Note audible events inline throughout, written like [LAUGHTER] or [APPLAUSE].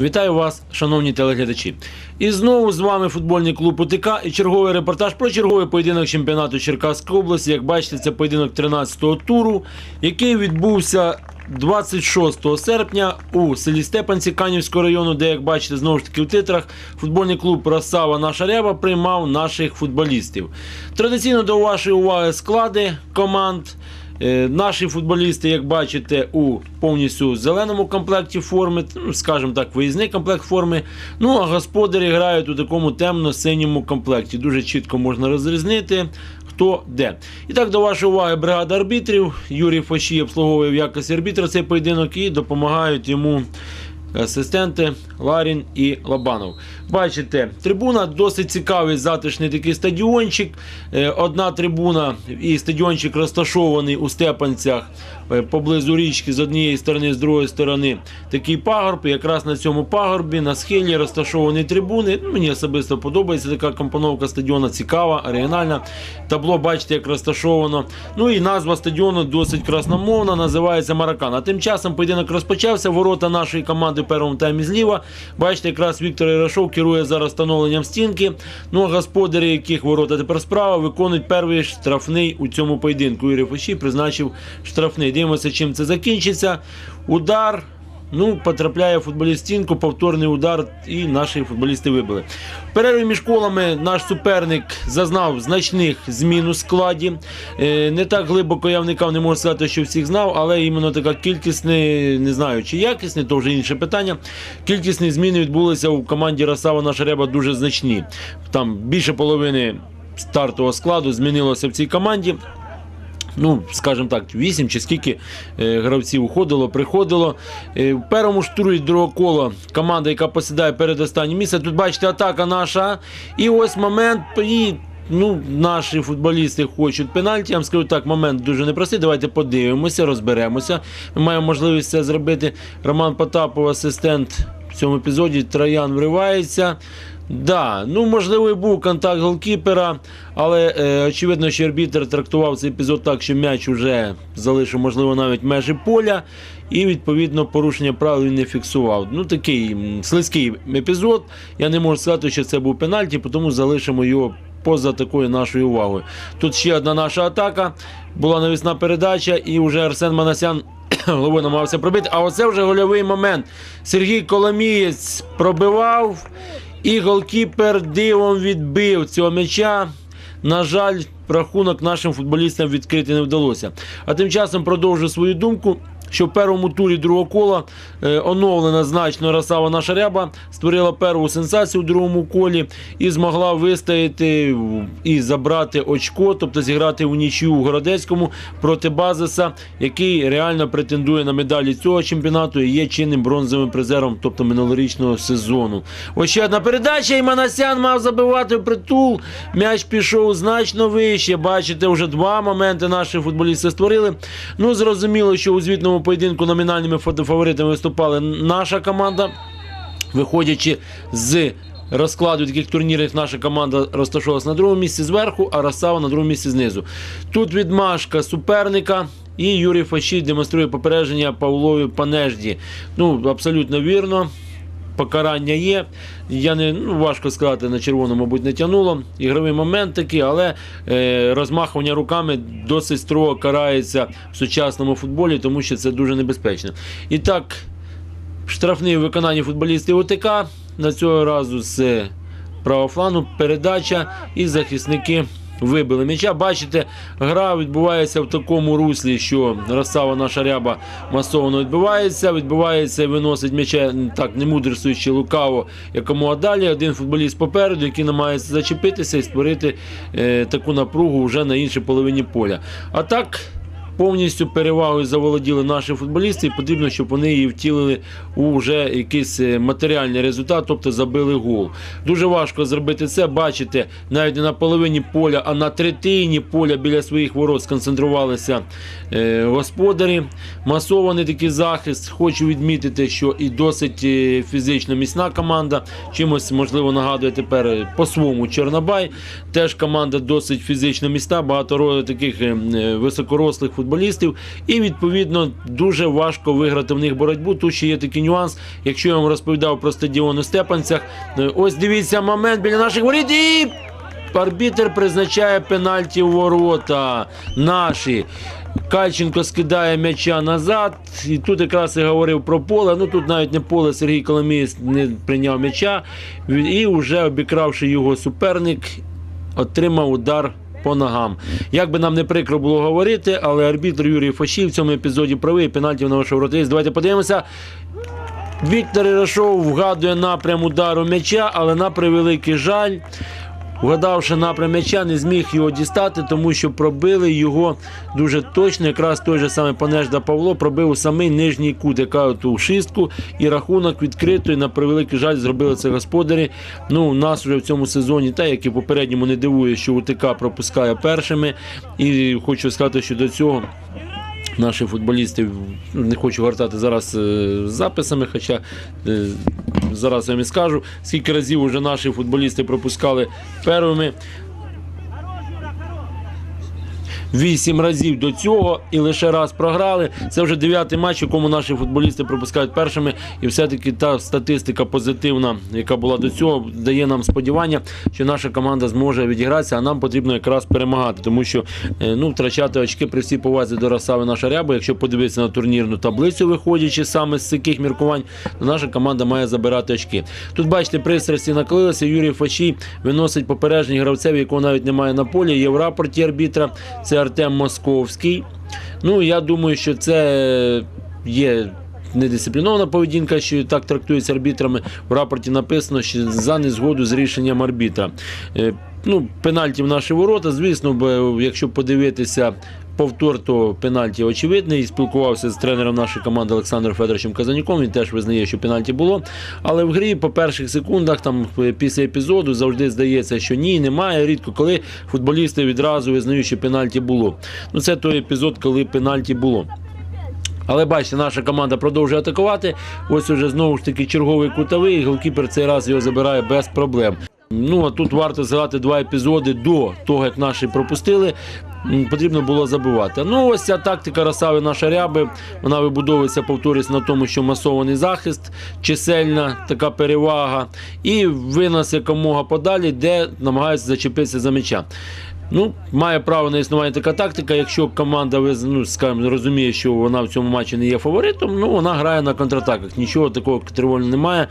Вітаю вас, шановні телеглядачі. І знову з вами футбольний клуб УТК і черговий репортаж про черговий поєдинок чемпіонату Черкаської області. Як бачите, це поєдинок 13-го туру, який відбувся 26 серпня у селі Степанці Канівського району, де, як бачите, знову ж таки в титрах футбольний клуб Росава Наша Ряба приймав наших футболістів. Традиційно до вашої уваги склади команд. Е, Наші футболісти, як бачите, у повністю зеленому комплекті форми, скажімо так, виїзний комплект форми. Ну а господарі грають у такому темно-синьому комплекті. Дуже чітко можна розрізнити, хто де. І так, до вашої уваги, бригада арбітрів. Юрій Фаші обслуговує в якості арбітра цей поєдинок і допомагають йому. Асистенти Ларін і Лобанов. Бачите, трибуна досить цікавий, затишний такий стадіончик. Е, Одна трибуна і стадіончик розташований у Степанцях поблизу річки з однієї сторони, з другої сторони такий пагорб. Якраз на цьому пагорбі на схилі розташовані трибуни. Ну, Мені особисто подобається така компоновка стадіона, цікава, оригінальна. Табло, бачите, як розташовано. Ну і назва стадіону досить красномовна, називається Маракан. А тим часом поєдинок розпочався. Ворота нашої команди в першому таймі зліва. Бачите, якраз Віктор Ірашов керує зараз встановленням стінки. Ну а господарі, яких ворота тепер справа, виконують перший штрафний у цьому поєдинку. Юрій Фаші призначив штрафний. Дивимося, чим це закінчиться. Удар. Ну, потрапляє футболіст стінку, повторний удар, і наші футболісти вибили. В перерві між колами наш суперник зазнав значних змін у складі. Е, Не так глибоко я вникав, не можу сказати, що всіх знав, але іменно така кількісний, не знаю чи якісний, то вже інше питання. Кількісні зміни відбулися у команді Росава наша Реба дуже значні. Там більше половини стартового складу змінилося в цій команді. Ну, скажімо так, 8 чи скільки е, гравців уходило, приходило. Е, в першому ж турі другого кола команда, яка посідає перед останнім місце. Тут бачите, атака наша. І ось момент. І, ну, наші футболісти хочуть пенальті. Я вам скажу так, момент дуже непростий. Давайте подивимося, розберемося. Ми маємо можливість це зробити. Роман Потапов, асистент в цьому епізоді. Троян вривається. Да, ну можливо, і був контакт голкіпера, але е, очевидно, що арбітр трактував цей епізод так, що м'яч вже залишив, можливо, навіть межі поля, і відповідно порушення правил він не фіксував. Ну такий слизький епізод. Я не можу сказати, що це був пенальті, тому залишимо його. Поза такою нашою увагою. Тут ще одна наша атака. Була навісна передача, і вже Арсен Манасян [COUGHS] головою намагався пробити. А оце вже гольовий момент. Сергій Коломієць пробивав. І голкіпер дивом відбив цього м'яча. На жаль, рахунок нашим футболістам відкрити не вдалося. А тим часом продовжу свою думку. Що в першому турі другого кола е, оновлена значно Росава наша ряба створила першу сенсацію у другому колі і змогла вистояти і забрати очко, тобто зіграти у нічю у Городецькому проти Базиса, який реально претендує на медалі цього чемпіонату і є чинним бронзовим призером, тобто минулорічного сезону. Ось ще одна передача, і Манасян мав забивати притул. М'яч пішов значно вище. Бачите, вже два моменти наші футболісти створили. Ну, зрозуміло, що у звітному поєдинку номінальними фаворитами виступала наша команда, виходячи з. Розкладу таких турнірів наша команда розташовувалася на другому місці зверху, а Росава на другому місці знизу. Тут відмашка суперника, і Юрій Фашій демонструє попередження Павлові Панежді. Ну, абсолютно вірно. Покарання є. Я не ну, важко сказати, на червоно, мабуть, не тягнуло. Ігровий момент такий, але е, розмахування руками досить строго карається в сучасному футболі, тому що це дуже небезпечно. І так, штрафний у виконанні футболістів ОТК. На цього разу з правого флану передача і захисники вибили м'яча. Бачите, гра відбувається в такому руслі, що розсава наша ряба масово відбувається. Відбувається і виносить м'яча так, не мудрствуючи лукаво, якомога далі. Один футболіст попереду, який намагається зачепитися і створити е, таку напругу вже на іншій половині поля. А так. Повністю перевагою заволоділи наші футболісти, і потрібно, щоб вони її втілили у вже якийсь е, матеріальний результат, тобто забили гол. Дуже важко зробити це. Бачите, навіть не на половині поля, а на третині поля біля своїх ворот сконцентрувалися е, господарі. Масований такий захист. Хочу відмітити, що і досить е, фізично міцна команда. Чимось можливо нагадує тепер по-своєму Чорнобай. Теж команда досить фізично міцна, багато таких високорослих футболістів футболістів, і відповідно дуже важко виграти в них боротьбу. Тут ще є такий нюанс. Якщо я вам розповідав про стадіон у Степанцях, е, ось дивіться момент біля наших воріт і. Арбітер призначає пенальті в ворота наші. Кальченко скидає м'яча назад. І тут якраз і говорив про поле. Ну тут навіть не поле Сергій Коломієць не прийняв м'яча. І вже обікравши його суперник, отримав удар по ногам. Як би нам не прикро було говорити, але арбітр Юрій Фашів в цьому епізоді правий пенальтів на вашого вратарі. Давайте подивимося. Віктор Ірашов вгадує напрям удару м'яча, але на превеликий жаль. Вгадавши напрям м'яча, не зміг його дістати, тому що пробили його дуже точно. Якраз той же самий Панежда Павло пробив у самий нижній кут, яка ту шістку, і рахунок відкритий. На превеликий жаль, зробили це господарі. Ну, у нас вже в цьому сезоні, та як і попередньому, не дивує, що УТК пропускає першими. І хочу сказати, що до цього. Наші футболісти не хочу вертати зараз е, записами, хоча е, зараз я вам і скажу, скільки разів вже наші футболісти пропускали первими. Вісім разів до цього і лише раз програли. Це вже дев'ятий матч, якому наші футболісти пропускають першими. І все-таки та статистика позитивна, яка була до цього, дає нам сподівання, що наша команда зможе відігратися, а нам потрібно якраз перемагати, тому що е, ну, втрачати очки при всій повазі до Росави наша ряба. Якщо подивитися на турнірну таблицю, виходячи саме з таких міркувань, то наша команда має забирати очки. Тут бачите, пристрасті накалилися. Юрій Фашій виносить попередження гравцеві, якого навіть немає на полі. Є в рапорті арбітра. Це Артем Московський. Ну, я думаю, що це є. Недисциплінована поведінка, що так трактується арбітрами. В рапорті написано, що за незгоду з рішенням арбітра. Е, Ну, пенальті в наші ворота. Звісно, якщо подивитися повтор, то пенальті очевидний. Спілкувався з тренером нашої команди Олександром Федоровичем Казанюком. Він теж визнає, що пенальті було. Але в грі по перших секундах, там після епізоду, завжди здається, що ні, немає. Рідко коли футболісти відразу визнають, що пенальті було. Ну це той епізод, коли пенальті було. Але бачите, наша команда продовжує атакувати. Ось уже знову ж таки черговий кутовий. Голкіпер цей раз його забирає без проблем. Ну а тут варто згадати два епізоди до того, як наші пропустили. Потрібно було забивати. Ну, ось ця тактика Росави наша ряби. Вона вибудовується, повторюсь, на тому, що масований захист, чисельна така перевага, і винос якомога подалі, де намагаються зачепитися за м'яча. Ну, має право на існування така тактика. Якщо команда ну, скажімо, розуміє, що вона в цьому матчі не є фаворитом, ну вона грає на контратаках. Нічого такого тривожного немає.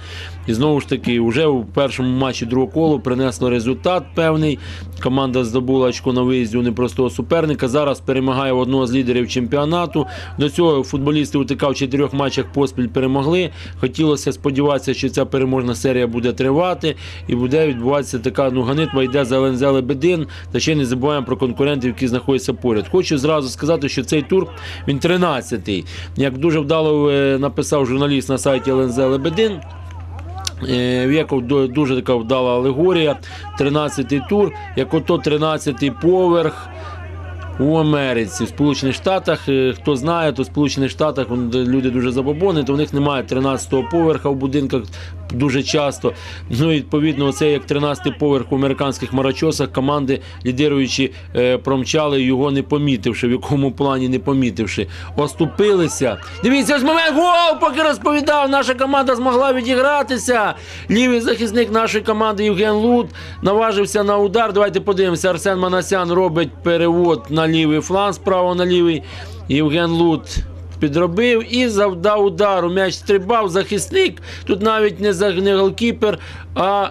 І знову ж таки, вже у першому матчі другого колу принесло результат певний. Команда здобула очко на виїзді у непростого суперника. Зараз перемагає одного з лідерів чемпіонату. До цього футболісти УТК в чотирьох матчах поспіль перемогли. Хотілося сподіватися, що ця переможна серія буде тривати і буде відбуватися така ну, ганитва йде за ЛНЗ Лебедин. Та ще не забуваємо про конкурентів, які знаходяться поряд. Хочу зразу сказати, що цей тур він 13-й. Як дуже вдало е, написав журналіст на сайті ЛНЗ Лебедин. Е, в Яков ду- дуже така вдала алегорія. 13-й тур, як ото 13-й поверх. У Америці, в Сполучених Штатах, е, хто знає, то в Сполучених Штатах люди дуже забобони, то в них немає 13-го поверха в будинках дуже часто. Ну і відповідно, оце як 13-й поверх у американських марачосах команди, лідируючи, е, промчали його не помітивши, в якому плані не помітивши. Оступилися. Дивіться, ось момент гол, поки розповідав, наша команда змогла відігратися. Лівий захисник нашої команди Євген Лут наважився на удар. Давайте подивимося. Арсен Манасян робить перевод на лівий фланг, справа на лівий. Євген Лут підробив і завдав удару. М'яч стрибав, захисник. Тут навіть не голкіпер, а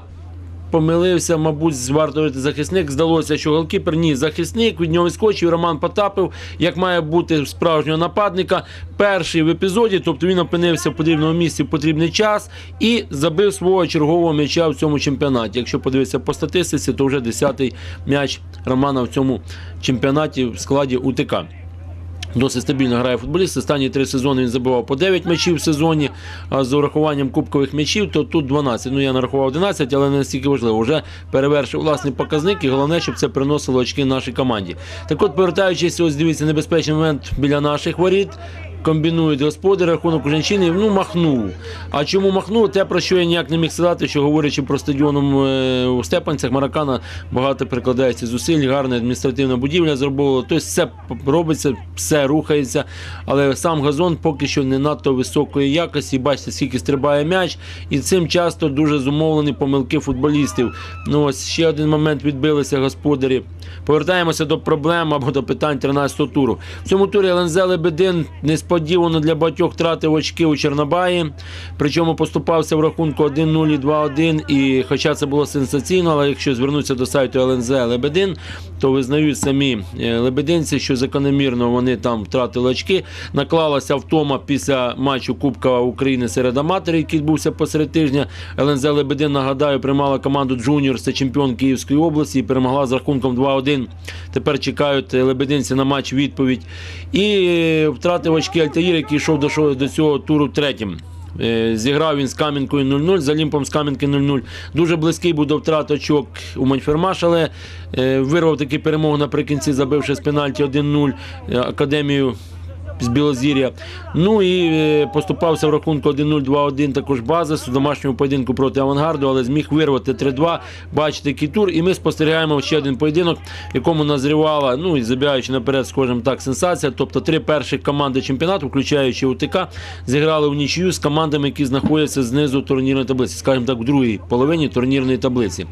помилився, мабуть, звартувати захисник. Здалося, що голкіпер ні, захисник від нього відскочив. Роман Потапив, як має бути справжнього нападника. Перший в епізоді, тобто він опинився в потрібному місці в потрібний час і забив свого чергового м'яча в цьому чемпіонаті. Якщо подивитися по статистиці, то вже 10-й м'яч Романа в цьому чемпіонаті в складі УТК. Досить стабільно грає футболіст. Останні три сезони він забивав по 9 м'ячів в сезоні. А з урахуванням кубкових м'ячів, то тут 12. Ну я нарахував 11, але не настільки важливо. Вже перевершив власний показник, і головне, щоб це приносило очки нашій команді. Так от, повертаючись, ось дивіться, небезпечний момент біля наших воріт. Комбінують господарі, рахунок у жінчини, ну махнув. А чому махнув? Те, про що я ніяк не міг сказати, що говорячи про стадіоном е, у Степанцях, Маракана багато прикладається зусиль, гарна адміністративна будівля зробила. Тобто все робиться, все рухається. Але сам газон поки що не надто високої якості. Бачите, скільки стрибає м'яч, і цим часто дуже зумовлені помилки футболістів. Ну ось ще один момент відбилися господарі. Повертаємося до проблем або до питань 13-го туру. В цьому турі ЛНЗ Лебедин несподівано для багатьох втратив очки у Чорнобаї. Причому поступався в рахунку 1-0 і 2-1. І хоча це було сенсаційно, але якщо звернутися до сайту ЛНЗ Лебедин, то визнають самі е, лебединці, що закономірно вони там втратили очки. Наклалася втома після матчу Кубка України серед аматорів, який відбувся посеред тижня. ЛНЗ Лебедин, нагадаю, приймала команду Джуніор, це чемпіон Київської області, і перемогла з рахунком 2-1. Тепер чекають лебединці на матч відповідь. І е, втратив очки Альтаїр, який йшов до, до цього туру третім. Е, Зіграв він з Кам'янкою 0-0, за Лімпом з Кам'янки 0-0. Дуже близький був до втрат очок у Маньфермаш, але е, вирвав таки перемогу наприкінці, забивши з пенальті 1-0 е, академію з Білозір'я. Ну і е, поступався в рахунку 1-0, 2-1 також базис у домашньому поєдинку проти авангарду, але зміг вирвати 3-2. Бачите, який тур. І ми спостерігаємо ще один поєдинок, якому назрівала, ну і забігаючи наперед, скажімо так, сенсація. Тобто три перших команди чемпіонату, включаючи УТК, зіграли в нічию з командами, які знаходяться знизу турнірної таблиці, скажімо так, в другій половині турнірної таблиці.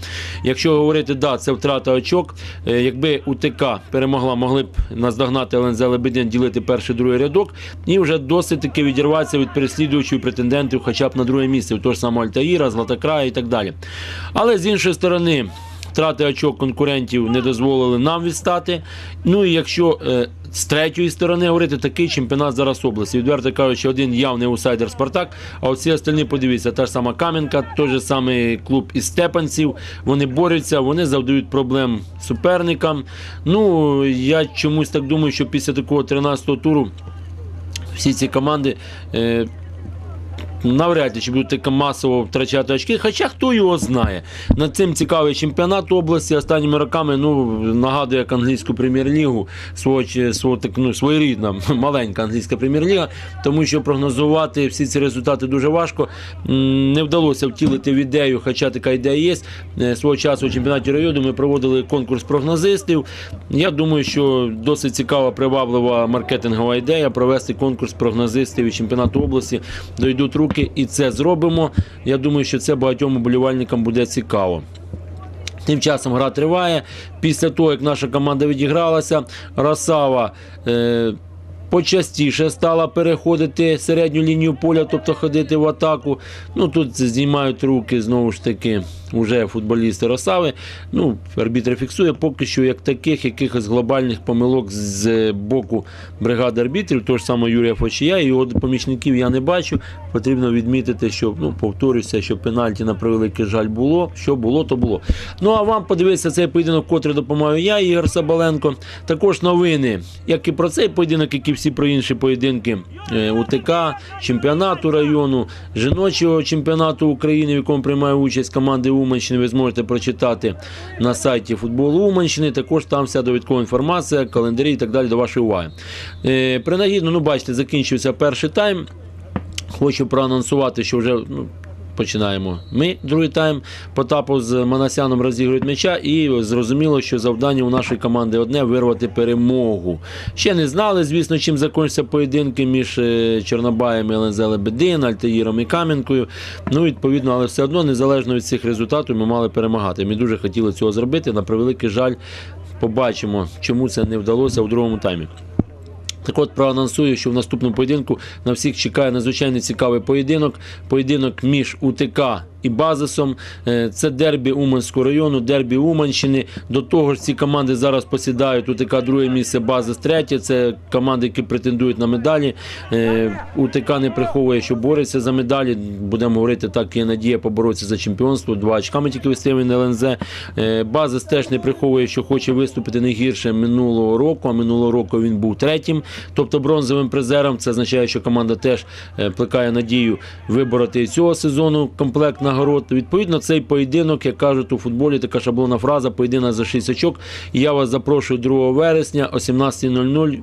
Якщо говорити, да, це втрата очок. Е, Якби УТК перемогла, могли б наздогнати ЛНЗ Лебедин, ділити перший другий рядок, і вже досить таки відірватися від переслідувачів претендентів, хоча б на друге місце, того ж самого Альтаїра, Златокрая і так далі. Але з іншої сторони. Втрати очок конкурентів не дозволили нам відстати. Ну і якщо е, з третьої сторони говорити, такий чемпіонат зараз області. Відверто кажучи, один явний аутсайдер Спартак, а оці остальні, подивіться, та ж сама Кам'янка, той же самий клуб із Степанців. Вони борються, вони завдають проблем суперникам. Ну я чомусь так думаю, що після такого 13-го туру всі ці команди. Е, Навряд чи будуть таке масово втрачати очки, хоча хто його знає. Над цим цікавий чемпіонат області останніми роками ну, нагадує як англійську прем'єр-лігу, свого, свого, так, ну, своєрідна [LAUGHS] маленька англійська прем'єр-ліга, тому що прогнозувати всі ці результати дуже важко. Не вдалося втілити в ідею, хоча така ідея є. Е, Свого часу у чемпіонаті району ми проводили конкурс прогнозистів. Я думаю, що досить цікава, приваблива маркетингова ідея провести конкурс прогнозистів і чемпіонату області. Дойдуть руки і це зробимо. Я думаю, що це багатьом уболівальникам буде цікаво. Тим часом гра триває. Після того, як наша команда відігралася, Росава е, почастіше стала переходити середню лінію поля, тобто ходити в атаку. Ну тут знімають руки знову ж таки вже футболісти Росави. Ну, арбітр фіксує поки що як таких якихось глобальних помилок з боку бригади арбітрів, того ж самого Юрія Фочія його помічників я не бачу. Потрібно відмітити, що ну, повторюся, що пенальті на превеликий жаль було. Що було, то було. Ну а вам подивитися цей поєдинок, котрий допомагаю я, Ігор Сабаленко. Також новини, як і про цей поєдинок, як і всі про інші поєдинки е, УТК, чемпіонату району, жіночого чемпіонату України, в якому приймає участь команди Уманщини. Ви зможете прочитати на сайті футболу Уманщини. Також там вся довідкова інформація, календарі і так далі до вашої уваги. Е, Принагідно, ну бачите, закінчився перший тайм. Хочу проанонсувати, що вже ну, починаємо. Ми другий тайм Потапов з Манасяном розігрують м'яча, і зрозуміло, що завдання у нашої команди одне вирвати перемогу. Ще не знали, звісно, чим закінчаться поєдинки між е, Чорнобаєм і ЛНЗ Лебедин, Альтаїром і Кам'янкою. Ну, відповідно, але все одно, незалежно від цих результатів, ми мали перемагати. Ми дуже хотіли цього зробити. На превеликий жаль, побачимо, чому це не вдалося у другому таймі. Так от проанонсую, що в наступному поєдинку на всіх чекає надзвичайно цікавий поєдинок. Поєдинок між УТК і Базисом. Е, Це дербі Уманського району, дербі Уманщини. До того ж, ці команди зараз посідають УТК друге місце, Базис третє. Це команди, які претендують на медалі. Е, УТК не приховує, що бореться за медалі. Будемо говорити, так є надія поборотися за чемпіонство. Два очками тільки виставлені на ЛНЗ. Е, Базис теж не приховує, що хоче виступити не гірше минулого року. А минулого року він був третім, тобто бронзовим призером. Це означає, що команда теж плекає надію вибороти і цього сезону комплект нагород. Відповідно, цей поєдинок, як кажуть у футболі, така шаблонна фраза, поєдинок за шість очок. І я вас запрошую 2 вересня о 17.00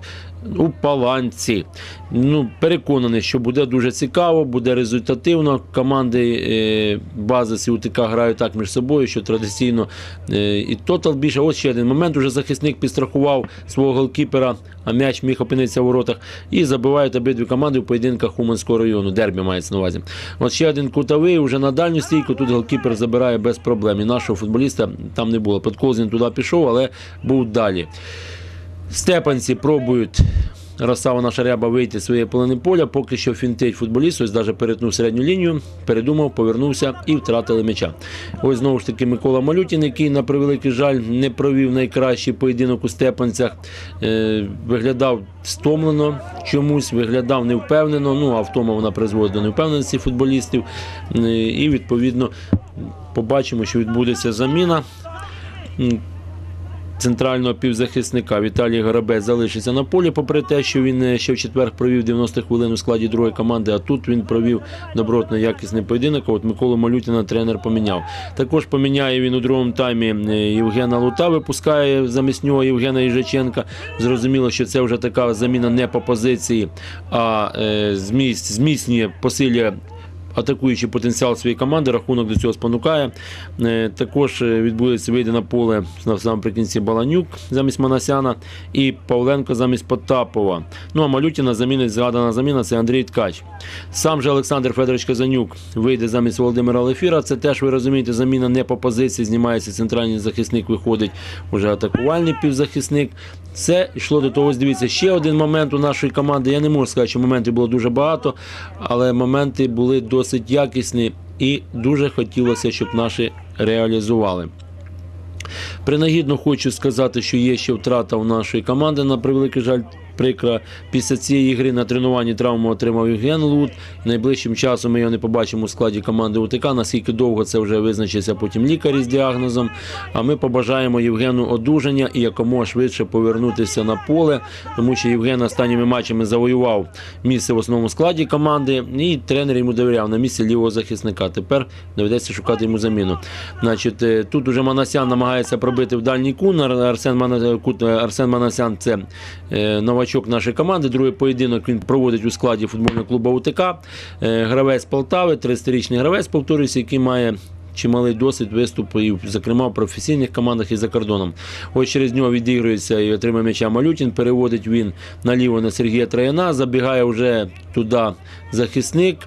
у Паланці. Ну, переконаний, що буде дуже цікаво, буде результативно. Команди е, Базис і УТК грають так між собою, що традиційно е, і тотал більше. Ось ще один момент. Уже захисник підстрахував свого голкіпера, а м'яч міг опинитися в воротах. І забивають обидві команди в поєдинках Уманського району. Дербі мається на увазі. От ще один кутовий, вже на дальню стійку. Тут голкіпер забирає без проблем. І нашого футболіста там не було. Подколзін туди пішов, але був далі. Степанці пробують Росава наша ряба вийти з своєї половини поля, поки що фінтить футболіст, ось навіть перетнув середню лінію, передумав, повернувся і втратили м'яча. Ось знову ж таки Микола Малютін, який, на превеликий жаль, не провів найкращий поєдинок у Степанцях. Е, виглядав стомлено чомусь, виглядав невпевнено. Ну, а втома вона призводить до невпевненості футболістів. Е, і відповідно побачимо, що відбудеться заміна. Центрального півзахисника Віталій Горобець залишиться на полі, попри те, що він е, ще в четвер провів 90 хвилин у складі другої команди, а тут він провів добротно якісний поєдинок. От Миколу Малютіна тренер поміняв. Також поміняє він у другому таймі е, Євгена Лута, випускає замість нього Євгена Їжаченка. Зрозуміло, що це вже така заміна не по позиції, а е, зміст, зміцнює, посилює атакуючий потенціал своєї команди, рахунок до цього спонукає. Е, Також е, відбудеться вийде на поле на- наприкінці Баланюк замість Манасяна і Павленко замість Потапова. Ну а Малютіна замінить згадана заміна це Андрій Ткач. Сам же Олександр Федорович Казанюк вийде замість Володимира Лефіра. Це теж ви розумієте, заміна не по позиції, знімається центральний захисник, виходить уже атакувальний півзахисник. Це йшло до того, дивіться, ще один момент у нашої команди. Я не можу сказати, що моментів було дуже багато, але моменти були досить якісні і дуже хотілося, щоб наші реалізували. Принагідно хочу сказати, що є ще втрата у нашої команди, на превеликий жаль. Прикра після цієї гри на тренуванні травму отримав Євген Лут. Найближчим часом ми його не побачимо у складі команди УТК. Наскільки довго це вже визначиться потім лікар із діагнозом. А ми побажаємо Євгену одужання і якомога швидше повернутися на поле, тому що Євген останніми матчами завоював місце в основному складі команди, і тренер йому довіряв на місці лівого захисника. Тепер доведеться шукати йому заміну. Значить, е, тут уже Манасян намагається пробити в дальній Мана- е, Арсен Манасян це е, новачок нашої команди. Другий поєдинок він проводить у складі футбольного клубу УТК. Е, Гравець Полтави, 30-річний гравець, повторюся, який має. Чималий досвід виступу, і, зокрема в професійних командах і за кордоном. Ось через нього відігрується і отримає м'яча Малютін. Переводить він наліво на Сергія Трояна. Забігає вже туди захисник.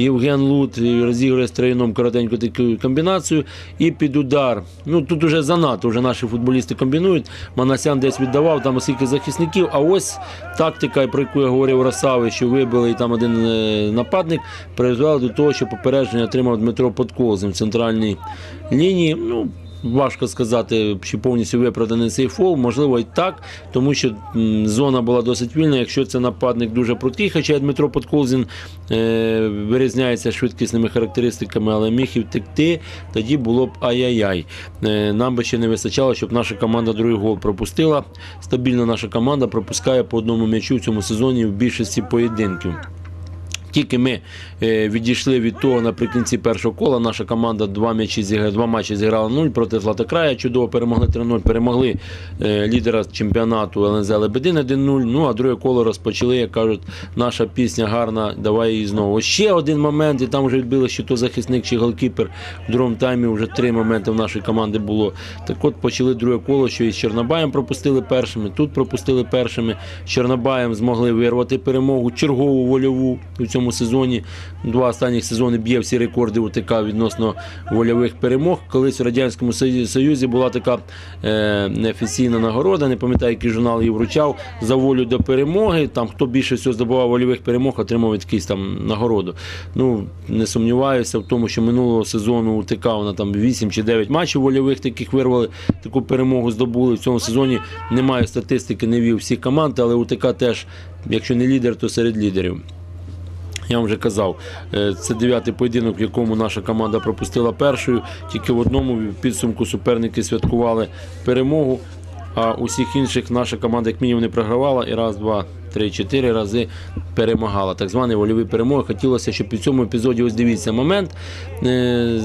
Євген Лут розігрує з троєном коротеньку таку комбінацію і під удар. Ну тут уже занадто вже наші футболісти комбінують. Манасян десь віддавав там оскільки захисників. А ось тактика, про яку я говорив Росави, що вибили і там один е, нападник, призвела до того, що попередження отримав Дмитро Подколзин в центральній лінії. Ну, Важко сказати, чи повністю виправданий цей фол, можливо, і так, тому що зона була досить вільна. Якщо це нападник дуже прутий, хоча Дмитро Подколзін е, вирізняється швидкісними характеристиками, але міг і втекти, тоді було б ай-яй-яй. Е, нам би ще не вистачало, щоб наша команда другий гол пропустила. Стабільно наша команда пропускає по одному м'ячу в цьому сезоні в більшості поєдинків. Тільки ми е, відійшли від того наприкінці першого кола. Наша команда два м'ячі зіграла, два матчі зіграла 0 проти Златокрая. Чудово перемогли 3-0. Перемогли е, лідера чемпіонату ЛНЗ Лебедин 1-0. Ну а друге коло розпочали, як кажуть, наша пісня гарна. Давай її знову. Ще один момент, і там вже відбили, що то захисник чи голкіпер. В другому таймі вже три моменти в нашої команди було. Так от почали друге коло, що із Чорнобаєм пропустили першими. Тут пропустили першими. З Чорнобаєм змогли вирвати перемогу, чергову вольову у цьому сезоні. Два останніх сезони б'є всі рекорди УТК відносно вольових перемог. Колись в Радянському Союзі була така е, неофіційна нагорода, не пам'ятаю, який журнал її вручав за волю до перемоги. Там хто більше всього здобував вольових перемог, отримав якийсь там нагороду. Ну не сумніваюся в тому, що минулого сезону УТК вона там 8 чи 9 матчів вольових таких вирвали, таку перемогу здобули. В цьому сезоні немає статистики, не вів всіх команд, але УТК теж, якщо не лідер, то серед лідерів. Я вам вже казав, е, це дев'ятий поєдинок, в якому наша команда пропустила першою. Тільки в одному підсумку суперники святкували перемогу. А усіх інших наша команда, як мінімум, не програвала. І раз, два, 3-4 рази перемагала. Так званий вольовий перемоги. Хотілося, щоб в цьому епізоді ось дивіться момент. Е,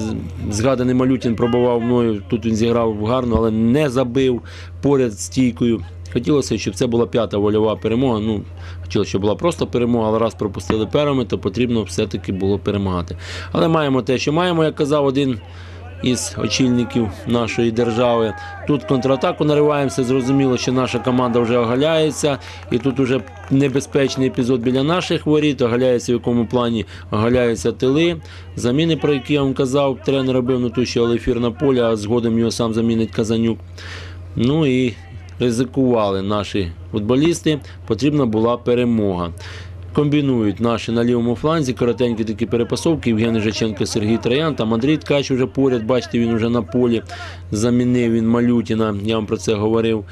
Згаданий Малютін пробував мною. Тут він зіграв гарно, але не забив поряд з стійкою. Хотілося, щоб це була п'ята вольова перемога. Ну, хотілося, щоб була просто перемога, але раз пропустили першими, то потрібно все-таки було перемагати. Але маємо те, що маємо, як казав один із очільників нашої держави. Тут контратаку нариваємося. Зрозуміло, що наша команда вже огаляється, і тут вже небезпечний епізод біля наших воріт. Огаляється в якому плані огаляються тили. Заміни, про які я вам казав, тренер робив ну тут ще Олефір на полі, а згодом його сам замінить Казанюк. Ну і ризикували наші футболісти. Потрібна була перемога. Комбінують наші на лівому фланзі, коротенькі такі перепасовки. Євген Жаченко, Сергій Троян, там Андрій Ткач вже поряд, бачите, він вже на полі замінив він Малютіна, я вам про це говорив.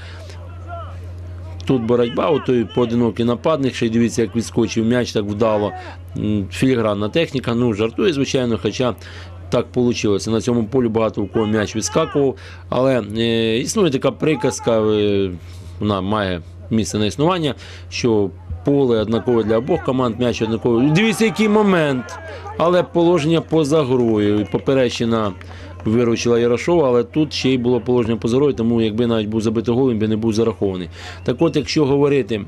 Тут боротьба, от той поодинокий нападник, ще дивіться, як відскочив м'яч, так вдало. Філігранна техніка, ну жартує, звичайно, хоча так вийшло. На цьому полі багато у кого м'яч відскакував. Але е, існує така приказка, е, вона має місце на існування, що поле однакове для обох команд, м'яч однаковий. Дивіться, який момент. Але положення поза грою. Поперечина виручила Ярошова, але тут ще й було положення поза грою, тому якби навіть був забитий гол, він би не був зарахований. Так от, якщо говорити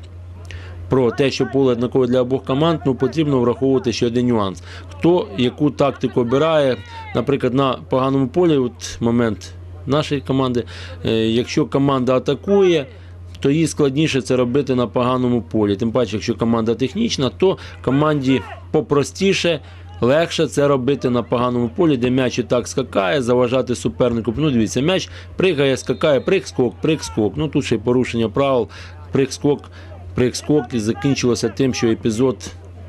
про те, що поле однакове для обох команд, ну потрібно враховувати ще один нюанс. Хто яку тактику обирає, наприклад, на поганому полі, от момент нашої команди, е, якщо команда атакує. То їй складніше це робити на поганому полі. Тим паче, якщо команда технічна, то команді попростіше, легше це робити на поганому полі, де м'яч і так скакає, заважати супернику. Ну, дивіться, м'яч пригає, скакає, прыг-скок, прыг-скок. Ну тут ще й порушення правил, прыг-скок, прыг-скок і закінчилося тим, що епізод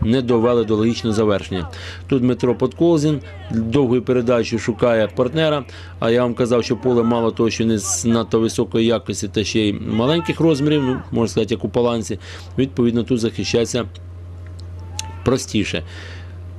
не довели до логічного завершення. Тут Дмитро Подколзін довгою передачею шукає партнера. А я вам казав, що поле мало того, що не з надто високої якості, та ще й маленьких розмірів, ну можна сказати, як у паланці. Відповідно, тут захищається простіше.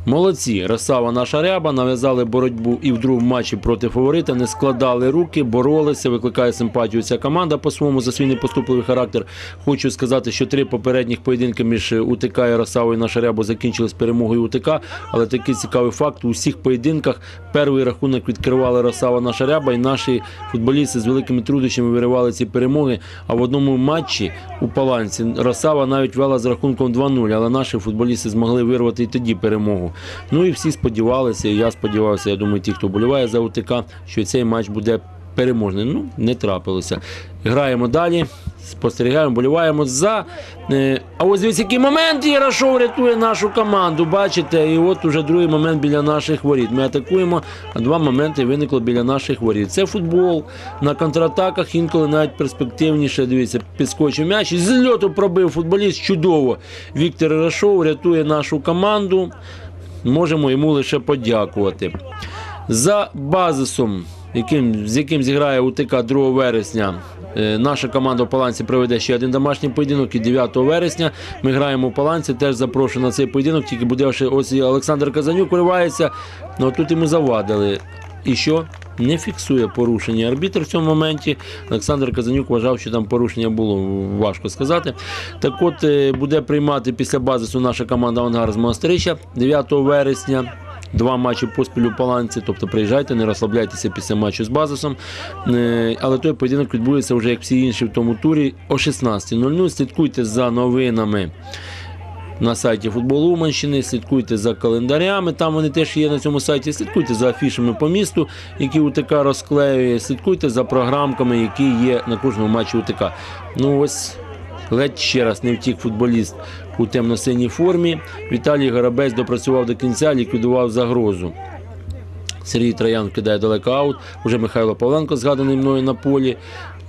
Молодці, Росава наша ряба, нав'язали боротьбу і в другому матчі проти фаворита, не складали руки, боролися, викликає симпатію ця команда по своєму за свій непоступливий характер. Хочу сказати, що три попередніх поєдинки між УТК і Росавою наша ряба закінчились перемогою УТК, але такий цікавий факт, у всіх поєдинках перший рахунок відкривали Росава наша ряба, і наші футболісти з великими труднощами виривали ці перемоги. А в одному матчі у Паланці Росава навіть вела з рахунком 2-0, але наші футболісти змогли вирвати і тоді перемогу. Ну і всі сподівалися, і я сподівався, я думаю, ті, хто боліває за УТК, що цей матч буде переможний. Ну, не трапилося. Граємо далі, спостерігаємо, боліваємо за. Е, а ось дивіться, який момент Ярошов рятує нашу команду. Бачите, і от уже другий момент біля наших воріт. Ми атакуємо, а два моменти виникло біля наших воріт. Це футбол на контратаках, інколи навіть перспективніше. Дивіться, підскочив м'яч і з льоту пробив футболіст. Чудово. Віктор Ярошов рятує нашу команду. Можемо йому лише подякувати. За базисом, яким, з яким зіграє УТК 2 вересня, е, наша команда в Паланці проведе ще один домашній поєдинок і 9 вересня. Ми граємо в Паланці, теж запрошую на цей поєдинок, тільки буде ось Олександр Казанюк виривається. Ну тут йому завадили. І що? Не фіксує порушення арбітр в цьому моменті. Олександр Казанюк вважав, що там порушення було важко сказати. Так от е, буде приймати після базису наша команда Ангар з Монастирища 9 вересня. Два матчі поспіль у Паланці, тобто приїжджайте, не розслабляйтеся після матчу з базисом. Е, Але той поєдинок відбудеться вже як всі інші в тому турі о 16.00. Слідкуйте за новинами на сайті футболу Уманщини, слідкуйте за календарями, там вони теж є на цьому сайті. Слідкуйте за афішами по місту, які УТК розклеює. Слідкуйте за програмками, які є на кожному матчі УТК. Ну ось ледь ще раз не втік футболіст у темно-синій формі. Віталій Горобець допрацював до кінця, ліквідував загрозу. Сергій Троян кидає далеко аут. Уже Михайло Павленко згаданий мною на полі.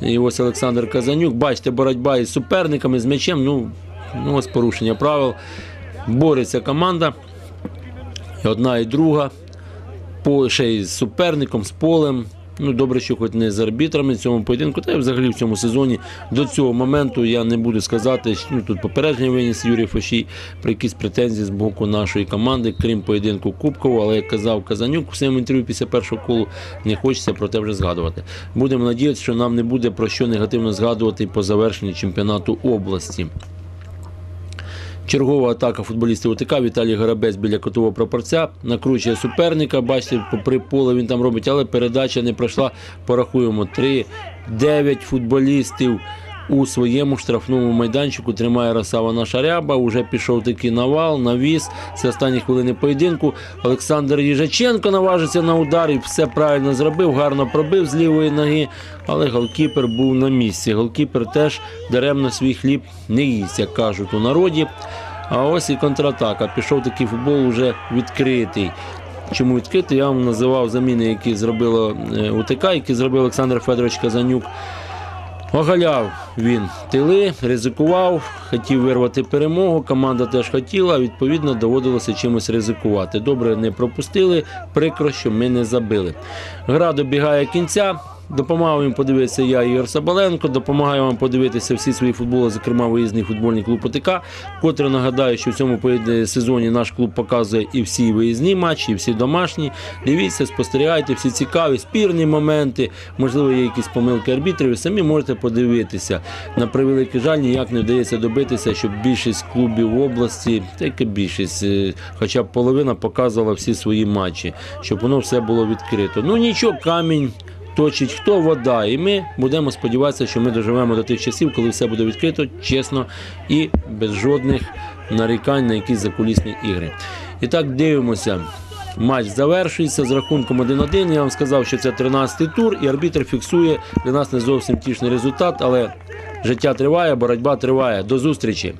І ось Олександр Казанюк. Бачите, боротьба із суперниками, з м'ячем. Ну, ну ось порушення правил. Бореться команда. І одна і друга. По, ще й з суперником, з полем. Ну, добре, що хоч не з арбітрами в цьому поєдинку, та й взагалі в цьому сезоні до цього моменту я не буду сказати, що ну, тут попередження виніс Юрій Фошій про якісь претензії з боку нашої команди, крім поєдинку Кубкового, але як казав Казанюк у своєму інтерв'ю після першого колу, не хочеться про те вже згадувати. Будемо надіятися, що нам не буде про що негативно згадувати по завершенні чемпіонату області. Чергова атака футболістів УТК. Віталій Горобець біля котового прапорця. Накручує суперника. Бачите, попри поле він там робить, але передача не пройшла. Порахуємо 3, 9 футболістів у своєму штрафному майданчику. Тримає Росава наша ряба. Уже пішов такий навал, навіс. Це останні хвилини поєдинку. Олександр Їжаченко наважиться на удар і все правильно зробив. Гарно пробив з лівої ноги. Але голкіпер був на місці. Голкіпер теж даремно свій хліб не їсть, як кажуть у народі. А ось і контратака. Пішов такий футбол уже відкритий. Чому відкритий? Я вам називав заміни, які зробило е, УТК, які зробив Олександр Федорович Казанюк. Огаляв він тили, ризикував, хотів вирвати перемогу. Команда теж хотіла, відповідно, доводилося чимось ризикувати. Добре не пропустили, прикро, що ми не забили. Гра добігає кінця. Допомагав їм подивитися я, Ігор Сабаленко. Допомагаю вам подивитися всі свої футболи, зокрема виїзний футбольний клуб ОТК. Котре нагадаю, що в цьому сезоні наш клуб показує і всі виїзні матчі, і всі домашні. Дивіться, спостерігайте, всі цікаві, спірні моменти. Можливо, є якісь помилки арбітрів. Самі можете подивитися. На превеликий жаль, ніяк не вдається добитися, щоб більшість клубів області, та яка більшість, е, хоча б половина показувала всі свої матчі, щоб воно все було відкрито. Ну нічого, камінь точить хто вода. І ми будемо сподіватися, що ми доживемо до тих часів, коли все буде відкрито, чесно і без жодних нарікань на якісь закулісні ігри. І так дивимося. Матч завершується з рахунком 1-1. Я вам сказав, що це 13-й тур, і арбітр фіксує для нас не зовсім тішний результат, але життя триває, боротьба триває. До зустрічі!